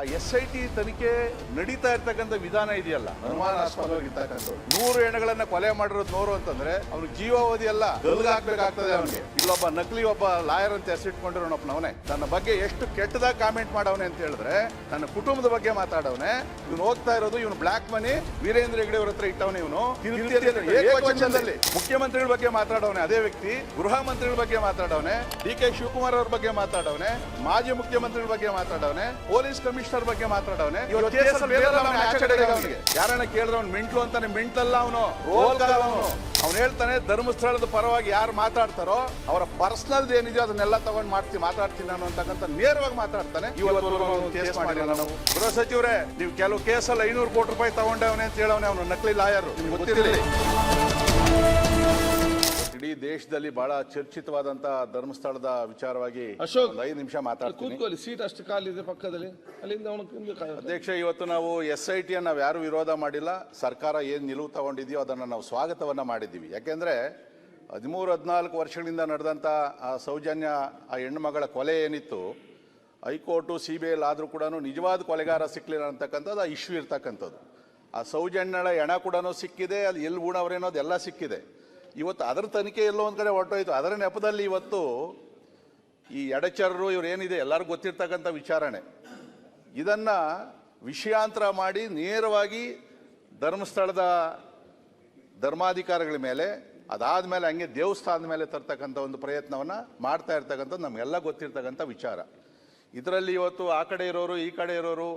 ಆ S I T ತನಿಖೆ ನಡೀತಾ ಇರ್ತಕ್ಕಂಥ ವಿಧಾನ ಇದೆಯಲ್ಲ? ನೂರು ಹೆಣಗಳನ್ನ ಕೊಲೆ ಮಾಡಿರೋದು ನೋರು ಅಂತಂದ್ರೆ ಅವ್ರ ಜೀವಾವಧಿ ಎಲ್ಲ ಹಾಕ್ಬೇಕಾಗ್ತದೆ ಅವನಿಗೆ. ಇಲ್ಲೊಬ್ಬ ನಕಲಿ ಒಬ್ಬ ಲಾಯರ್ ಅಂತ ಹೆಸರಿಟ್ಕೊಂಡಿರೋನಪ್ಪನವನೇ ತನ್ನ ಬಗ್ಗೆ ಎಷ್ಟು ಕೆಟ್ಟದಾಗ ಕಾಮೆಂಟ್ ಮಾಡವನೆ ಅಂತ ಹೇಳಿದ್ರೆ ನನ್ನ ಕುಟುಂಬದ ಬಗ್ಗೆ ಮಾತಾಡವನೆ ಇವನು ಹೋಗ್ತಾ ಇರೋದು ಇವನು ಬ್ಲಾಕ್ ಮನಿ ವೀರೇಂದ್ರ ಹೆಗಡೆ ಅವ್ರ ಹತ್ರ ಇಟ್ಟವನೇ ಇವನು. ಏಕವಚನದಲ್ಲಿ ಮುಖ್ಯಮಂತ್ರಿಗಳ ಬಗ್ಗೆ ಮಾತಾಡವನೆ ಅದೇ ವ್ಯಕ್ತಿ ಗೃಹ ಮಂತ್ರಿಗಳ ಬಗ್ಗೆ ಮಾತಾಡವನೆ ಡಿ ಕೆ ಶಿವಕುಮಾರ್ ಅವ್ರ ಬಗ್ಗೆ ಮಾತಾಡವನೆ ಮಾಜಿ ಮುಖ್ಯಮಂತ್ರಿಗಳ ಬಗ್ಗೆ ಮಾತಾಡವನೆ ಪೊಲೀಸ್ ಕಮಿಷನರ್ ಬಗ್ಗೆ ಮಾತಾಡವನೆ. ಯಾರನ್ನ ಕೇಳಿದ್ರೆ ಅವ್ನು ಮಿಂಟ್ಲು ಅಂತಾನೆ ಮಿಂಟ್ಲಲ್ಲ ಅವನು. ಅವನು. ಅವ್ನು. ಹೇಳ್ತಾನೆ ಧರ್ಮಸ್ಥಳದ ಪರವಾಗಿ ಯಾರು ಮಾತಾಡ್ತಾರೋ ಅವರ ಪರ್ಸನಲ್ ಏನಿದೆಯೋ ಅದನ್ನೆಲ್ಲ ತಗೊಂಡು ಮಾಡ್ತೀನಿ ಮಾತಾಡ್ತೀನಿ ನಾನು ಅಂತಕ್ಕಂಥ ನೇರವಾಗಿ ಮಾತಾಡ್ತಾನೆ. ನಾವು. ಗೃಹ ಸಚಿವರೇ ನೀವು ಕೆಲವು ಕೇಸಲ್ಲಿ ಐನೂರು ಕೋಟಿ ರೂಪಾಯಿ ತಗೊಂಡವನೇ ಅಂತ ಹೇಳವನೇ ಅವನು ನಕಲಿ ಲಾಯರ್. ನಿಮ್ಗೆ ಗೊತ್ತಿರಲಿ. ಇಡೀ ದೇಶದಲ್ಲಿ ಬಹಳ ಚರ್ಚಿತವಾದಂತ ಧರ್ಮಸ್ಥಳದ ವಿಚಾರವಾಗಿ ಅಶೋಕ್, ಒಂದು ಐದು ನಿಮಿಷ ಮಾತಾಡ್ತೀನಿ. ಕೂತ್ಕೊಳ್ಳಿ ಸೀಟ್ ಅಷ್ಟು ಕಾಲಿದೆ ಪಕ್ಕದಲ್ಲಿ. ಅಲ್ಲಿಂದ ಅವನು ಅಧ್ಯಕ್ಷ ಇವತ್ತು ನಾವು ಎಸ್ ಐ ಟಿ ನಾವು ಯಾರು ವಿರೋಧ ಮಾಡಿಲ್ಲ ಸರ್ಕಾರ ಏನು ನಿಲುವು ತಗೊಂಡಿದೆಯೋ ಅದನ್ನು ನಾವು ಸ್ವಾಗತವನ್ನ ಮಾಡಿದ್ದೀವಿ. ಯಾಕೆಂದ್ರೆ ಹದಿಮೂರು ಹದಿನಾಲ್ಕು ವರ್ಷಗಳಿಂದ ನಡೆದಂಥ ಆ ಸೌಜನ್ಯ ಆ ಹೆಣ್ಣುಮಗಳ ಕೊಲೆ ಏನಿತ್ತು ಹೈಕೋರ್ಟು ಸಿ ಬಿ ಐಲ್ ಆದರೂ ಕೂಡ ನಿಜವಾದ ಕೊಲೆಗಾರ ಸಿಕ್ಕಲಿಲ್ಲ ಅಂತಕ್ಕಂಥದ್ದು ಆ ಇಶ್ಯೂ ಇರ್ತಕ್ಕಂಥದ್ದು. ಆ ಸೌಜನ್ಯಳ ಹೆಣ ಕೂಡ ಸಿಕ್ಕಿದೆ ಅಲ್ಲಿ ಎಲ್ಲಿ ಉಣವ್ರೇನೋದು ಎಲ್ಲ ಸಿಕ್ಕಿದೆ. ಇವತ್ತು ಅದರ ತನಿಖೆ ಎಲ್ಲೋ ಒಂದು ಕಡೆ ಹೊರಟೋಯ್ತು. ಅದರ ನೆಪದಲ್ಲಿ ಇವತ್ತು ಈ ಎಡಚರರು ಇವ್ರು ಏನಿದೆ ಎಲ್ಲರಿಗೂ ಗೊತ್ತಿರ್ತಕ್ಕಂಥ ವಿಚಾರಣೆ. ಇದನ್ನ ವಿಷಯಾಂತರ ಮಾಡಿ ನೇರವಾಗಿ ಧರ್ಮಸ್ಥಳದ ಧರ್ಮಾಧಿಕಾರಿಗಳ ಮೇಲೆ ಅದಾದ ಮೇಲೆ ಹಂಗೆ ದೇವಸ್ಥಾನದ ಮೇಲೆ ತರ್ತಕ್ಕಂಥ ಒಂದು ಪ್ರಯತ್ನವನ್ನ ಮಾಡ್ತಾ ಇರ್ತಕ್ಕಂಥದ್ದು ನಮಗೆಲ್ಲ ಗೊತ್ತಿರ್ತಕ್ಕಂಥ ವಿಚಾರ. ಇದರಲ್ಲಿ ಇವತ್ತು ಆ ಕಡೆ ಇರೋರು, ಈ ಕಡೆ ಇರೋರು,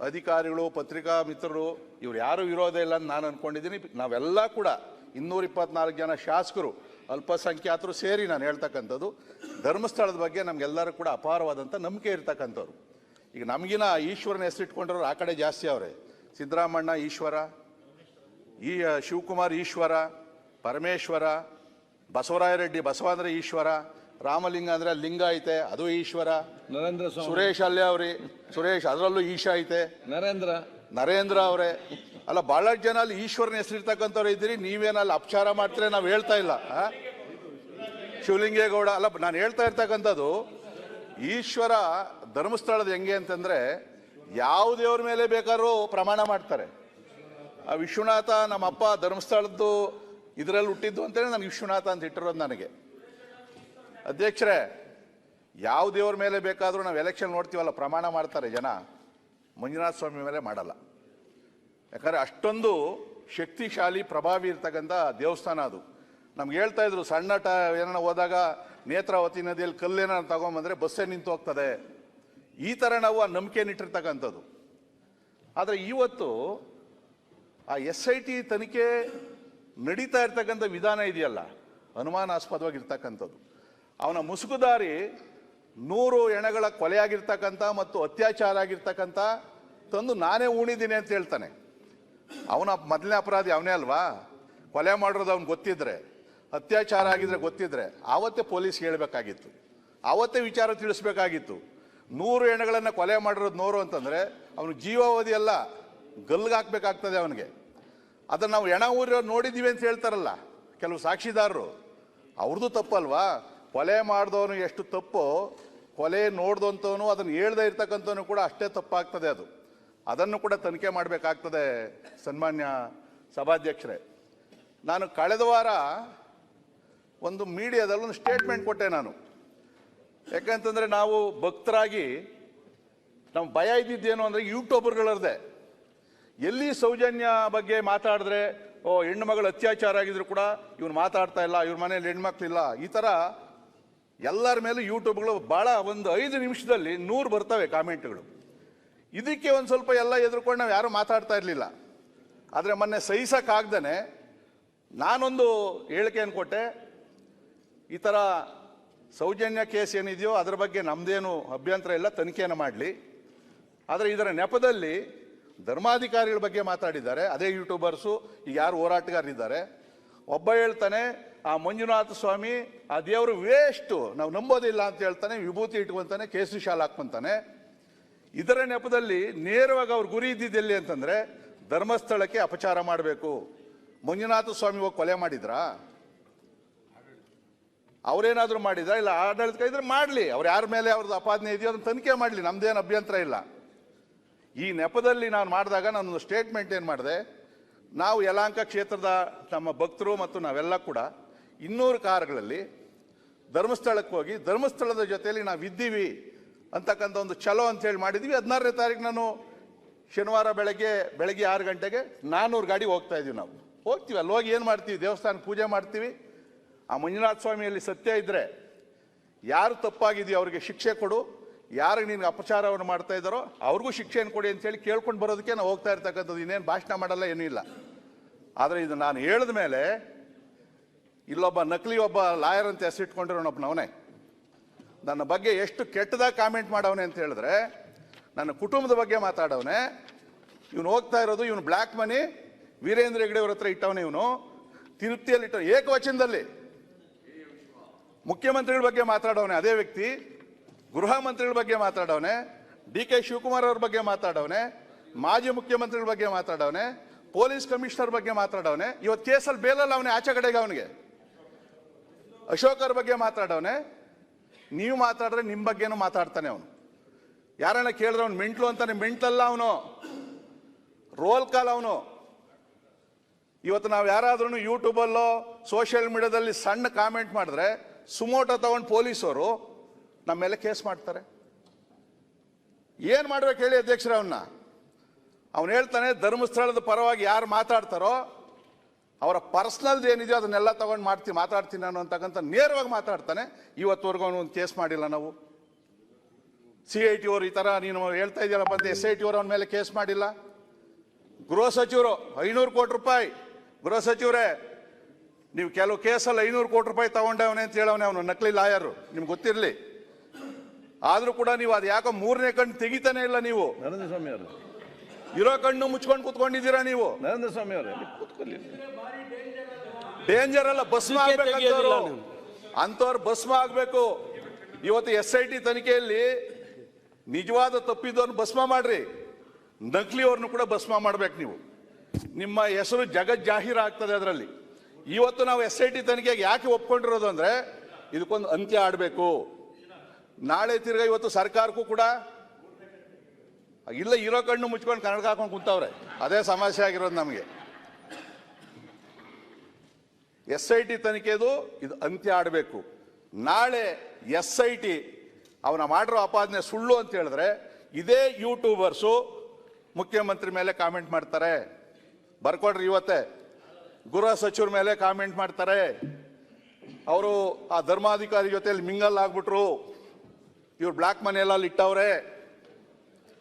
ಅಧಿಕಾರಿಗಳು, ಪತ್ರಿಕಾ ಮಿತ್ರರು, ಇವ್ರು ಯಾರು ವಿರೋಧ ಇಲ್ಲ ಅಂತ ನಾನು ಅನ್ಕೊಂಡಿದ್ದೀನಿ. ನಾವೆಲ್ಲ ಕೂಡ ಇನ್ನೂರ ಇಪ್ಪತ್ನಾಲ್ಕು ಜನ ಶಾಸಕರು ಅಲ್ಪಸಂಖ್ಯಾತರು ಸೇರಿ ನಾನು ಹೇಳ್ತಕ್ಕಂಥದ್ದು. ಧರ್ಮಸ್ಥಳದ ಬಗ್ಗೆ ನಮಗೆಲ್ಲರೂ ಕೂಡ ಅಪಾರವಾದಂಥ ನಂಬಿಕೆ ಇರ್ತಕ್ಕಂಥವ್ರು. ಈಗ ನಮಗಿನ ಈಶ್ವರನ ಹೆಸರಿಟ್ಕೊಂಡಿರೋರು ಆ ಕಡೆ ಜಾಸ್ತಿ ಅವರೇ. ಸಿದ್ದರಾಮಣ್ಣ ಈಶ್ವರ ಈ ಶಿವಕುಮಾರ್ ಈಶ್ವರ ಪರಮೇಶ್ವರ ಬಸವರಾಯ ರೆಡ್ಡಿ ಅಂದರೆ ಈಶ್ವರ ರಾಮಲಿಂಗ ಅಂದರೆ ಲಿಂಗ ಐತೆ ಅದು ಈಶ್ವರ ನರೇಂದ್ರ ಸುರೇಶ್ ಅಲ್ಲೇ ಅವ್ರಿ ಸುರೇಶ್ ಅದರಲ್ಲೂ ಈಶಾ ಐತೆ. ನರೇಂದ್ರ. ನರೇಂದ್ರ ಅವರೇ. ಅಲ್ಲ ಬಹಳಷ್ಟು ಜನ ಅಲ್ಲಿ ಈಶ್ವರನ ಹೆಸರಿರ್ತಕ್ಕಂಥವ್ರು ಇದ್ದೀರಿ ನೀವೇನಲ್ಲಿ ಅಪಚಾರ ಮಾಡ್ತೀರಿ ನಾವು ಹೇಳ್ತಾ ಇಲ್ಲ? ಶಿವಲಿಂಗೇಗೌಡ, ಅಲ್ಲ, ನಾನು ಹೇಳ್ತಾ ಇರ್ತಕ್ಕಂಥದ್ದು, ಈಶ್ವರ ಧರ್ಮಸ್ಥಳದ ಹೆಂಗೆ ಅಂತಂದ್ರೆ, ಯಾವ ದೇವ್ರ ಮೇಲೆ ಬೇಕಾದ್ರೂ ಪ್ರಮಾಣ ಮಾಡ್ತಾರೆ. ಆ ವಿಶ್ವನಾಥ ನಮ್ಮಪ್ಪ ಧರ್ಮಸ್ಥಳದ್ದು ಇದರಲ್ಲಿ ಹುಟ್ಟಿದ್ದು ಅಂತೇಳಿ ನನಗೆ ವಿಶ್ವನಾಥ ಅಂತ ಇಟ್ಟಿರೋದು ನನಗೆ. ಅಧ್ಯಕ್ಷರೇ, ಯಾವ ದೇವ್ರ ಮೇಲೆ ಬೇಕಾದರೂ ನಾವು ಎಲೆಕ್ಷನ್ ನೋಡ್ತೀವಲ್ಲ, ಪ್ರಮಾಣ ಮಾಡ್ತಾರೆ ಜನ. ಮಂಜುನಾಥ ಸ್ವಾಮಿ ಮೇಲೆ ಮಾಡಲ್ಲ. ಯಾಕಂದ್ರೆ ಅಷ್ಟೊಂದು ಶಕ್ತಿಶಾಲಿ, ಪ್ರಭಾವಿ ಇರ್ತಕ್ಕಂಥ ದೇವಸ್ಥಾನ ಅದು. ನಮ್ಗೆ ಹೇಳ್ತಾ ಇದ್ರು, ಸಣ್ಣ ಟ ಏನಾರ ಹೋದಾಗ ನೇತ್ರಾವತಿ ನದಿಯಲ್ಲಿ ಕಲ್ಲೇನ ತಗೊಂಬಂದ್ರೆ ಬಸ್ಸೇ ನಿಂತು ಹೋಗ್ತದೆ. ಈ ಥರ ನಾವು ಆ ನಂಬಿಕೆ ಇಟ್ಟಿರ್ತಕ್ಕಂಥದ್ದು. ಆದರೆ ಇವತ್ತು ಆ ಎಸ್ ಐ ಟಿ ತನಿಖೆ ನಡೀತಾ ಇರ್ತಕ್ಕಂಥ ವಿಧಾನ ಇದೆಯಲ್ಲ, ಅನುಮಾನಾಸ್ಪದವಾಗಿರ್ತಕ್ಕಂಥದ್ದು. ಅವನ ಮುಸುಗುದಾರಿ ನೂರು ಹೆಣಗಳ ಕೊಲೆಯಾಗಿರ್ತಕ್ಕಂಥ ಮತ್ತು ಅತ್ಯಾಚಾರ ಆಗಿರ್ತಕ್ಕಂಥ ತಂದು ನಾನೇ ಉಣಿದ್ದೀನಿ ಅಂತ ಹೇಳ್ತಾನೆ. ಅವನ ಮೊದಲನೇ ಅಪರಾಧಿ ಅವನೇ ಅಲ್ವಾ? ಕೊಲೆ ಮಾಡಿರೋದು ಅವ್ನು ಗೊತ್ತಿದ್ರೆ, ಅತ್ಯಾಚಾರ ಆಗಿದ್ರೆ ಗೊತ್ತಿದ್ರೆ, ಆವತ್ತೇ ಪೊಲೀಸ್ ಹೇಳಬೇಕಾಗಿತ್ತು. ಆವತ್ತೇ ವಿಚಾರ ತಿಳಿಸ್ಬೇಕಾಗಿತ್ತು. ನೂರು ಎಣ್ಣೆಗಳನ್ನು ಕೊಲೆ ಮಾಡಿರೋದು ನೋರು ಅಂತಂದರೆ, ಅವನು ಜೀವಾವಧಿ ಅಲ್ಲ, ಗಲ್ಗೆ ಹಾಕ್ಬೇಕಾಗ್ತದೆ ಅವನಿಗೆ. ಅದನ್ನು ನಾವು ಎಣ ಊರಿರೋ ನೋಡಿದ್ದೀವಿ ಅಂತ ಹೇಳ್ತಾರಲ್ಲ, ಕೆಲವು ಸಾಕ್ಷಿದಾರರು. ಅವ್ರದ್ದು ತಪ್ಪಲ್ವಾ? ಕೊಲೆ ಮಾಡಿದವನು ಎಷ್ಟು ತಪ್ಪು, ಕೊಲೆ ನೋಡ್ದಂಥವನು ಅದನ್ನು ಹೇಳ್ದೆ ಇರ್ತಕ್ಕಂಥವನು ಕೂಡ ಅಷ್ಟೇ ತಪ್ಪಾಗ್ತದೆ ಅದು. ಅದನ್ನು ಕೂಡ ತನಿಖೆ ಮಾಡಬೇಕಾಗ್ತದೆ ಸನ್ಮಾನ್ಯ ಸಭಾಧ್ಯಕ್ಷರೇ. ನಾನು ಕಳೆದ ವಾರ ಒಂದು ಮೀಡಿಯಾದಲ್ಲಿ ಒಂದು ಸ್ಟೇಟ್ಮೆಂಟ್ ಕೊಟ್ಟೆ ನಾನು. ಯಾಕಂತಂದರೆ ನಾವು ಭಕ್ತರಾಗಿ ನಮ್ಮ ಭಯ ಇದ್ದಿದ್ದೇನು ಅಂದರೆ ಯೂಟ್ಯೂಬರ್ಗಳರದೆ ಎಲ್ಲಿ ಸೌಜನ್ಯ ಬಗ್ಗೆ ಮಾತಾಡಿದ್ರೆ, ಓ, ಹೆಣ್ಣು ಮಗಳು ಅತ್ಯಾಚಾರ ಆಗಿದ್ರು ಕೂಡ ಇವ್ನು ಮಾತಾಡ್ತಾ ಇಲ್ಲ, ಇವ್ರ ಮನೇಲಿ ಹೆಣ್ಮಕ್ಳಿಲ್ಲ ಈ ಥರ ಎಲ್ಲರ ಮೇಲೂ ಯೂಟ್ಯೂಬ್ಗಳು ಭಾಳ ಒಂದು ಐದು ನಿಮಿಷದಲ್ಲಿ ನೂರು ಬರ್ತವೆ ಕಾಮೆಂಟ್ಗಳು. ಇದಕ್ಕೆ ಒಂದು ಸ್ವಲ್ಪ ಎಲ್ಲ ಎದುರ್ಕೊಂಡು ನಾವು ಯಾರೂ ಮಾತಾಡ್ತಾ ಇರಲಿಲ್ಲ. ಆದರೆ ಮೊನ್ನೆ ಸಹಿಸಕ್ಕಾಗ್ದೇ ನಾನೊಂದು ಹೇಳಿಕೆಯನ್ನು ಕೊಟ್ಟೆ. ಈ ಥರ ಸೌಜನ್ಯ ಕೇಸ್ ಏನಿದೆಯೋ ಅದರ ಬಗ್ಗೆ ನಮ್ಮದೇನು ಅಭ್ಯಂತರ ಇಲ್ಲ, ತನಿಖೆಯನ್ನು ಮಾಡಲಿ. ಆದರೆ ಇದರ ನೆಪದಲ್ಲಿ ಧರ್ಮಾಧಿಕಾರಿಗಳ ಬಗ್ಗೆ ಮಾತಾಡಿದ್ದಾರೆ. ಅದೇ ಯೂಟ್ಯೂಬರ್ಸು, ಈಗ ಯಾರು ಹೋರಾಟಗಾರರಿದ್ದಾರೆ. ಒಬ್ಬ ಹೇಳ್ತಾನೆ, ಆ ಮಂಜುನಾಥ ಸ್ವಾಮಿ, ಆ ದೇವರು ವೇಸ್ಟು, ನಾವು ನಂಬೋದಿಲ್ಲ ಅಂತ ಹೇಳ್ತಾನೆ, ವಿಭೂತಿ ಇಟ್ಕೊಂತಾನೆ, ಕೇಸರಿ ಶಾಲ್ ಹಾಕ್ಕೊಂತಾನೆ. ಇದರ ನೆಪದಲ್ಲಿ ನೇರವಾಗಿ ಅವ್ರ ಗುರಿ ಇದ್ದಿದ್ದೆಲ್ಲಿ ಅಂತಂದ್ರೆ ಧರ್ಮಸ್ಥಳಕ್ಕೆ ಅಪಚಾರ ಮಾಡಬೇಕು. ಮಂಜುನಾಥ ಸ್ವಾಮಿ ಹೋಗಿ ಕೊಲೆ ಮಾಡಿದ್ರಾ? ಅವರೇನಾದರೂ ಮಾಡಿದ್ರ? ಇಲ್ಲ, ಆಡಳಿತ ಇದ್ರೆ ಮಾಡಲಿ. ಅವ್ರು ಯಾರ ಮೇಲೆ ಅವ್ರದ್ದು ಅಪಾದನೆ ಇದೆಯೋ ಅದನ್ನ ತನಿಖೆ ಮಾಡಲಿ. ನಮ್ದೇನು ಅಭ್ಯಂತರ ಇಲ್ಲ. ಈ ನೆಪದಲ್ಲಿ ನಾನು ಮಾಡಿದಾಗ ನಾನೊಂದು ಸ್ಟೇಟ್ಮೆಂಟ್ ಏನು ಮಾಡಿದೆ? ನಾವು ಯಲಾಂಕ ಕ್ಷೇತ್ರದ ನಮ್ಮ ಭಕ್ತರು ಮತ್ತು ನಾವೆಲ್ಲ ಕೂಡ ಇನ್ನೂರು ಕಾರ್ಗಳಲ್ಲಿ ಧರ್ಮಸ್ಥಳಕ್ಕೆ ಹೋಗಿ ಧರ್ಮಸ್ಥಳದ ಜೊತೆಯಲ್ಲಿ ನಾವು ಇದ್ದೀವಿ ಅಂತಕ್ಕಂಥ ಒಂದು ಚಲೋ ಅಂತೇಳಿ ಮಾಡಿದ್ವಿ. ಹದಿನಾರನೇ ತಾರೀಕು ನಾನು ಶನಿವಾರ ಬೆಳಗ್ಗೆ ಬೆಳಗ್ಗೆ ಆರು ಗಂಟೆಗೆ ನಾನ್ನೂರು ಗಾಡಿ ಹೋಗ್ತಾ ಇದ್ದೀವಿ ನಾವು. ಹೋಗ್ತೀವಿ ಅಲ್ಲಿ ಹೋಗಿ ಏನು ಮಾಡ್ತೀವಿ? ದೇವಸ್ಥಾನ ಪೂಜೆ ಮಾಡ್ತೀವಿ. ಆ ಮಂಜುನಾಥ ಸ್ವಾಮಿಯಲ್ಲಿ ಸತ್ಯ ಇದ್ದರೆ ಯಾರು ತಪ್ಪಾಗಿದೆಯೋ ಅವ್ರಿಗೆ ಶಿಕ್ಷೆ ಕೊಡು. ಯಾರು ನಿನ್ಗೆ ಅಪಚಾರವನ್ನು ಮಾಡ್ತಾ ಇದ್ದಾರೋ ಅವ್ರಿಗೂ ಶಿಕ್ಷೆಯನ್ನು ಕೊಡಿ ಅಂತೇಳಿ ಕೇಳ್ಕೊಂಡು ಬರೋದಕ್ಕೆ ನಾವು ಹೋಗ್ತಾ ಇರ್ತಕ್ಕಂಥದ್ದು. ಇನ್ನೇನು ಭಾಷಣ ಮಾಡಲ್ಲ, ಏನೂ ಇಲ್ಲ. ಆದರೆ ಇದು ನಾನು ಹೇಳಿದ ಮೇಲೆ ಇಲ್ಲೊಬ್ಬ ನಕಲಿ ಒಬ್ಬ ಲಾಯರ್ ಅಂತ ಹೆಸರಿಟ್ಕೊಂಡಿರೋನೊಬ್ಬನವನೇ ನನ್ನ ಬಗ್ಗೆ ಎಷ್ಟು ಕೆಟ್ಟದಾಗ ಕಾಮೆಂಟ್ ಮಾಡವನೆ ಅಂತ ಹೇಳಿದ್ರೆ, ನನ್ನ ಕುಟುಂಬದ ಬಗ್ಗೆ ಮಾತಾಡವನೆ, ಇವನು ಹೋಗ್ತಾ ಇರೋದು, ಇವನು ಬ್ಲ್ಯಾಕ್ ಮನಿ, ವೀರೇಂದ್ರ ಹೆಗಡೆ ಅವ್ರ ಹತ್ರ ಇಟ್ಟವನೇ ಇವನು. ತಿರುಪ್ತಿಯಲ್ಲಿ ಇಟ್ಟ, ಏಕವಚನದಲ್ಲಿ ಮುಖ್ಯಮಂತ್ರಿಗಳ ಬಗ್ಗೆ ಮಾತಾಡವನೆ ಅದೇ ವ್ಯಕ್ತಿ, ಗೃಹ ಮಂತ್ರಿಗಳ ಬಗ್ಗೆ ಮಾತಾಡವನೆ, ಡಿ ಕೆ ಶಿವಕುಮಾರ್ ಅವ್ರ ಬಗ್ಗೆ ಮಾತಾಡವನೆ, ಮಾಜಿ ಮುಖ್ಯಮಂತ್ರಿಗಳ ಬಗ್ಗೆ ಮಾತಾಡವನೆ, ಪೊಲೀಸ್ ಕಮಿಷನರ್ ಬಗ್ಗೆ ಮಾತಾಡವನೆ, ಇವತ್ತು ಕೇಸಲ್ಲಿ ಬೇಲಲ್ಲ ಅವನೇ, ಆಚೆ ಕಡೆಗೆ ಅವನಿಗೆ. ಅಶೋಕರ ಬಗ್ಗೆ ಮಾತಾಡವನೆ ನೀವು ಮಾತಾಡಿದ್ರೆ ನಿಮ್ಮ ಬಗ್ಗೆನೂ ಮಾತಾಡ್ತಾನೆ ಅವನು. ಯಾರನ್ನ ಕೇಳಿದ್ರೆ ಅವ್ನು ಮೆಂಟ್ಲು ಅಂತಾನೆ, ಮೆಂಟ್ಲಲ್ಲ ಅವನು. ರೋಲ್ ಕಾಲ್ ಅವನು. ಇವತ್ತು ನಾವು ಯಾರಾದ್ರೂ ಯೂಟ್ಯೂಬಲ್ಲೋ, ಸೋಷಿಯಲ್ ಮೀಡಿಯಾದಲ್ಲಿ ಸಣ್ಣ ಕಾಮೆಂಟ್ ಮಾಡಿದ್ರೆ ಸುಮೋಟೋ ತಗೊಂಡು ಪೊಲೀಸರು ನಮ್ಮ ಮೇಲೆ ಕೇಸ್ ಮಾಡ್ತಾರೆ. ಏನು ಮಾಡ್ಬೇಕು ಹೇಳಿ ಅಧ್ಯಕ್ಷರ ಅವನ್ನ ಅವನು ಹೇಳ್ತಾನೆ, ಧರ್ಮಸ್ಥಳದ ಪರವಾಗಿ ಯಾರು ಮಾತಾಡ್ತಾರೋ ಅವರ ಪರ್ಸ್ನಲ್ದು ಏನಿದೆಯೋ ಅದನ್ನೆಲ್ಲ ತಗೊಂಡು ಮಾಡ್ತೀನಿ ಮಾತಾಡ್ತೀನಿ ನಾನು ಅಂತಕ್ಕಂಥ ನೇರವಾಗಿ ಮಾತಾಡ್ತಾನೆ. ಇವತ್ತುವರೆಗೂ ಅವನು ಒಂದು ಕೇಸ್ ಮಾಡಿಲ್ಲ ನಾವು. ಸಿ ಐ ಟಿ ಅವರು ಈ ಥರ ನೀನು ಹೇಳ್ತಾ ಇದೆಯಲ್ಲಪ್ಪ ಅಂತ ಎಸ್ ಐ ಟಿ ಅವರು ಅವನ ಮೇಲೆ ಕೇಸ್ ಮಾಡಿಲ್ಲ. ಗೃಹ ಸಚಿವರು, ಐನೂರು ಕೋಟಿ ರೂಪಾಯಿ. ಗೃಹ ಸಚಿವರೇ, ನೀವು ಕೆಲವು ಕೇಸಲ್ಲಿ ಐನೂರು ಕೋಟಿ ರೂಪಾಯಿ ತಗೊಂಡವನೆ ಅಂತ ಹೇಳವನೆ ಅವನು, ನಕಲಿ ಲಾಯರು. ನಿಮ್ಗೆ ಗೊತ್ತಿರಲಿ. ಆದರೂ ಕೂಡ ನೀವು ಅದು ಯಾಕೋ ಮೂರನೇ ಕಣ್ಣು ತೆಗಿತಾನೆ ಇಲ್ಲ ನೀವು. ಸ್ವಾಮಿ ಅವರು. ಇರೋ ಕಣ್ಣು ಮುಚ್ಕೊಂಡು ಕೂತ್ಕೊಂಡಿದ್ದೀರಾ ನೀವು? ನರೇಂದ್ರ ಸ್ವಾಮಿ ಅವರೇ ಕೂತ್ಕೊಳ್ಳಿ. ಡೇಂಜರ್ ಅಲ್ಲ ಭಸ್ಮ ಆಗ್ಬೇಕಂತವ್ರು. ಅಂಥವ್ರು ಭಸ್ಮ ಆಗ್ಬೇಕು. ಇವತ್ತು ಎಸ್ ಐ ಟಿ ತನಿಖೆಯಲ್ಲಿ ನಿಜವಾದ ತಪ್ಪಿದ್ದವ್ರನ್ನ ಭಸ್ಮ ಮಾಡ್ರಿ. ನಕಲಿ ಅವ್ರನ್ನು ಕೂಡ ಭಸ್ಮ ಮಾಡ್ಬೇಕು ನೀವು. ನಿಮ್ಮ ಹೆಸರು ಜಗತ್ ಜಾಹೀರ ಆಗ್ತದೆ ಅದರಲ್ಲಿ. ಇವತ್ತು ನಾವು ಎಸ್ ಐ ಟಿ ತನಿಖೆಗೆ ಯಾಕೆ ಒಪ್ಕೊಂಡಿರೋದು ಅಂದ್ರೆ ಇದಕ್ಕೊಂದು ಅಂತ್ಯ ಆಡಬೇಕು. ನಾಳೆ ತಿರ್ಗ ಇವತ್ತು ಸರ್ಕಾರಕ್ಕೂ ಕೂಡ ಇಲ್ಲ, ಇರೋ ಕಣ್ಣು ಮುಚ್ಕೊಂಡು ಕನ್ನಡ ಹಾಕೊಂಡು ಕುಂತವ್ರೆ. ಅದೇ ಸಮಸ್ಯೆ ಆಗಿರೋದು ನಮಗೆ. ಎಸ್ ಐ ಟಿ ತನಿಖೆದು ಇದು ಅಂತ್ಯ ಆಡಬೇಕು. ನಾಳೆ ಎಸ್ ಐ ಟಿ, ಅವನ ಮಾಡಿರೋ ಅಪಾದನೆ ಸುಳ್ಳು ಅಂತ ಹೇಳಿದ್ರೆ ಇದೇ ಯೂಟ್ಯೂಬರ್ಸು ಮುಖ್ಯಮಂತ್ರಿ ಮೇಲೆ ಕಾಮೆಂಟ್ ಮಾಡ್ತಾರೆ. ಬರ್ಕೊಡ್ರಿ ಇವತ್ತೇ. ಗೃಹ ಸಚಿವರ ಮೇಲೆ ಕಾಮೆಂಟ್ ಮಾಡ್ತಾರೆ. ಅವರು ಆ ಧರ್ಮಾಧಿಕಾರಿ ಜೊತೆಯಲ್ಲಿ ಮಿಂಗಲ್ ಆಗ್ಬಿಟ್ರು. ಇವ್ರು ಬ್ಲ್ಯಾಕ್ ಮನೆಯಲ್ಲಿ ಇಟ್ಟವ್ರೆ.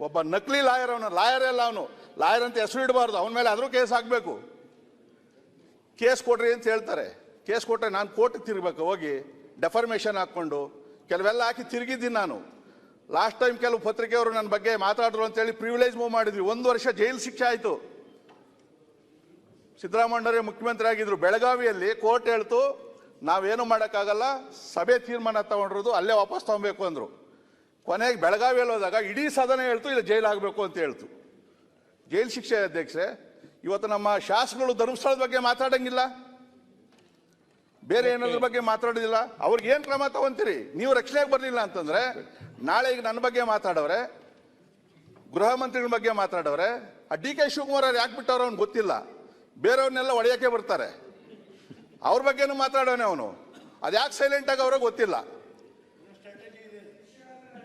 ಒಬ್ಬ ನಕಲಿ ಲಾಯರ್ ಅವನು, ಲಾಯರ್ ಎಲ್ಲ ಅವನು. ಲಾಯರ್ ಅಂತ ಹೆಸರು ಇಡಬಾರ್ದು, ಅವನ ಮೇಲೆ ಆದರೂ ಕೇಸ್ ಆಗಬೇಕು ಕೇಸ್ ಕೊಡ್ರಿ ಅಂತ ಹೇಳ್ತಾರೆ. ಕೇಸ್ ಕೊಟ್ಟರೆ ನಾನು ಕೋರ್ಟಿಗೆ ತಿರ್ಬೇಕು ಹೋಗಿ ಡೆಫರ್ಮೇಷನ್ ಹಾಕ್ಕೊಂಡು. ಕೆಲವೆಲ್ಲ ಹಾಕಿ ತಿರುಗಿದ್ದೀನಿ ನಾನು. ಲಾಸ್ಟ್ ಟೈಮ್ ಕೆಲವು ಪತ್ರಿಕೆಯವರು ನನ್ನ ಬಗ್ಗೆ ಮಾತಾಡಿದ್ರು ಅಂತೇಳಿ ಪ್ರಿವಿಲೇಜ್ ಮೂವ್ ಮಾಡಿದ್ವಿ. ಒಂದು ವರ್ಷ ಜೈಲು ಶಿಕ್ಷೆ ಆಯಿತು. ಸಿದ್ದರಾಮಯ್ಯರೇ ಮುಖ್ಯಮಂತ್ರಿ ಆಗಿದ್ರು ಬೆಳಗಾವಿಯಲ್ಲಿ ಕೋರ್ಟ್ ಹೇಳ್ತು, ನಾವೇನು ಮಾಡೋಕ್ಕಾಗಲ್ಲ, ಸಭೆ ತೀರ್ಮಾನ ತಗೊಂಡಿರೋದು ಅಲ್ಲೇ ವಾಪಸ್ ತೊಗೊಬೇಕು ಅಂದ್ರು. ಕೊನೆಗೆ ಬೆಳಗಾವಿಯಲ್ಲಿ ಹೋದಾಗ ಇಡೀ ಸದನ ಹೇಳ್ತು, ಇಲ್ಲ ಜೈಲು ಆಗಬೇಕು ಅಂತ ಹೇಳ್ತು. ಜೈಲು ಶಿಕ್ಷೆ ಅಧ್ಯಕ್ಷೆ ಇವತ್ತು ನಮ್ಮ ಶಾಸಕರು ಧರ್ಮಸ್ಥಳದ ಬಗ್ಗೆ ಮಾತಾಡಂಗಿಲ್ಲ. ಬೇರೆ ಏನಾದ್ರ ಬಗ್ಗೆ ಮಾತಾಡೋದಿಲ್ಲ? ಅವ್ರಿಗೆ ಏನು ಕ್ರಮ ತಗೊಂತೀರಿ? ನೀವು ರಕ್ಷಣೆಗೆ ಬರಲಿಲ್ಲ ಅಂತಂದ್ರೆ, ನಾಳೆ ಈಗ ನನ್ನ ಬಗ್ಗೆ ಮಾತಾಡೋರೆ ಗೃಹ ಮಂತ್ರಿಗಳ ಬಗ್ಗೆ ಮಾತಾಡೋರೆ ಆ ಡಿ ಕೆ ಶಿವಕುಮಾರ್ ಅವ್ರು ಯಾಕೆ ಬಿಟ್ಟವ್ರು ಅವ್ನು ಗೊತ್ತಿಲ್ಲ. ಬೇರೆಯವ್ರನ್ನೆಲ್ಲ ಒಡೆಯಕ್ಕೆ ಬರ್ತಾರೆ. ಅವ್ರ ಬಗ್ಗೆನೂ ಮಾತಾಡೋನೆ ಅವನು. ಅದು ಯಾಕೆ ಸೈಲೆಂಟ್ ಆಗಿ ಅವ್ರಿಗೆ ಗೊತ್ತಿಲ್ಲ.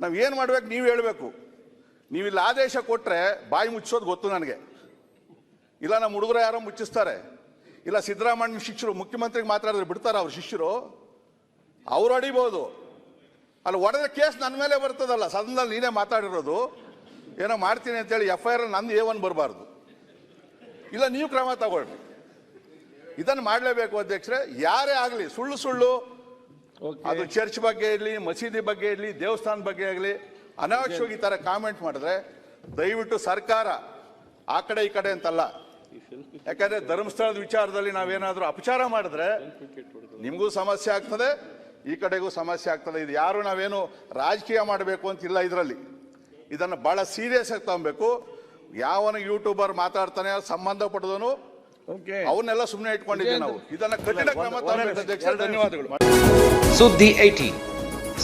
ನಾವು ಏನು ಮಾಡ್ಬೇಕು ನೀವು ಹೇಳಬೇಕು. ನೀವು ಇಲ್ಲಿ ಆದೇಶ ಕೊಟ್ಟರೆ ಬಾಯಿ ಮುಚ್ಚೋದು ಗೊತ್ತು ನನಗೆ. ಇಲ್ಲ ನಮ್ಮ ಹುಡುಗರು ಯಾರೋ ಮುಚ್ಚಿಸ್ತಾರೆ. ಇಲ್ಲ ಸಿದ್ದರಾಮಯ್ಯ ಶಿಷ್ಯರು, ಮುಖ್ಯಮಂತ್ರಿಗೆ ಮಾತಾಡಿದ್ರೆ ಬಿಡ್ತಾರೆ ಅವ್ರ ಶಿಷ್ಯರು. ಅವರು ಹೊಡಿಬೋದು ಅಲ್ಲಿ, ಹೊಡೆದ ಕೇಸ್ ನನ್ನ ಮೇಲೆ ಬರ್ತದಲ್ಲ, ಸದನದಲ್ಲಿ ನೀನೇ ಮಾತಾಡಿರೋದು. ಏನೋ ಮಾಡ್ತೀನಿ ಅಂತೇಳಿ ಎಫ್ ಐ ಆರ್ ನಂದು ಎ ಒನ್ ಬರಬಾರ್ದು. ಇಲ್ಲ, ನೀವು ಕ್ರಮ ತಗೊಳ್ರಿ. ಇದನ್ನು ಮಾಡಲೇಬೇಕು ಅಧ್ಯಕ್ಷರೇ. ಯಾರೇ ಆಗಲಿ, ಸುಳ್ಳು ಸುಳ್ಳು. ಅದು ಚರ್ಚ್ ಬಗ್ಗೆ ಇರಲಿ ಮಸೀದಿ ಬಗ್ಗೆ ಇರಲಿ ದೇವಸ್ಥಾನ ಬಗ್ಗೆ ಆಗಲಿ ಅನಾವಶ್ಯವಾಗಿ ಈ ಥರ ಕಾಮೆಂಟ್ ಮಾಡಿದ್ರೆ ದಯವಿಟ್ಟು ಸರ್ಕಾರ ಆ ಕಡೆ ಈ ಕಡೆ ಅಂತಲ್ಲ. ಯಾಕಂದ್ರೆ ಧರ್ಮಸ್ಥಳದ ವಿಚಾರದಲ್ಲಿ ನಾವೇನಾದ್ರೂ ಅಪಚಾರ ಮಾಡಿದ್ರೆ ನಿಮಗೂ ಸಮಸ್ಯೆ ಆಗ್ತದೆ ಈ ಕಡೆಗೂ ಸಮಸ್ಯೆ ಆಗ್ತದೆ. ಇದು ಯಾರು ನಾವೇನು ರಾಜಕೀಯ ಮಾಡಬೇಕು ಅಂತಿಲ್ಲ ಇದರಲ್ಲಿ. ಇದನ್ನು ಬಹಳ ಸೀರಿಯಸ್ ಆಗಿ ತಗೊಬೇಕು. ಯಾವನ ಯೂಟ್ಯೂಬರ್ ಮಾತಾಡ್ತಾನೆ ಸಂಬಂಧಪಟ್ಟದನು ಅವನ್ನೆಲ್ಲ ಸುಮ್ಮನೆ ಇಟ್ಕೊಂಡಿದ್ದೀವಿ ನಾವು. ಇದನ್ನ ಕಠಿಣ ಕ್ರಮ ತರಬೇಕು ಅಧ್ಯಕ್ಷ ಧನ್ಯವಾದಗಳು. सुद्धि 18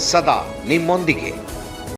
सदा निम्बोंदी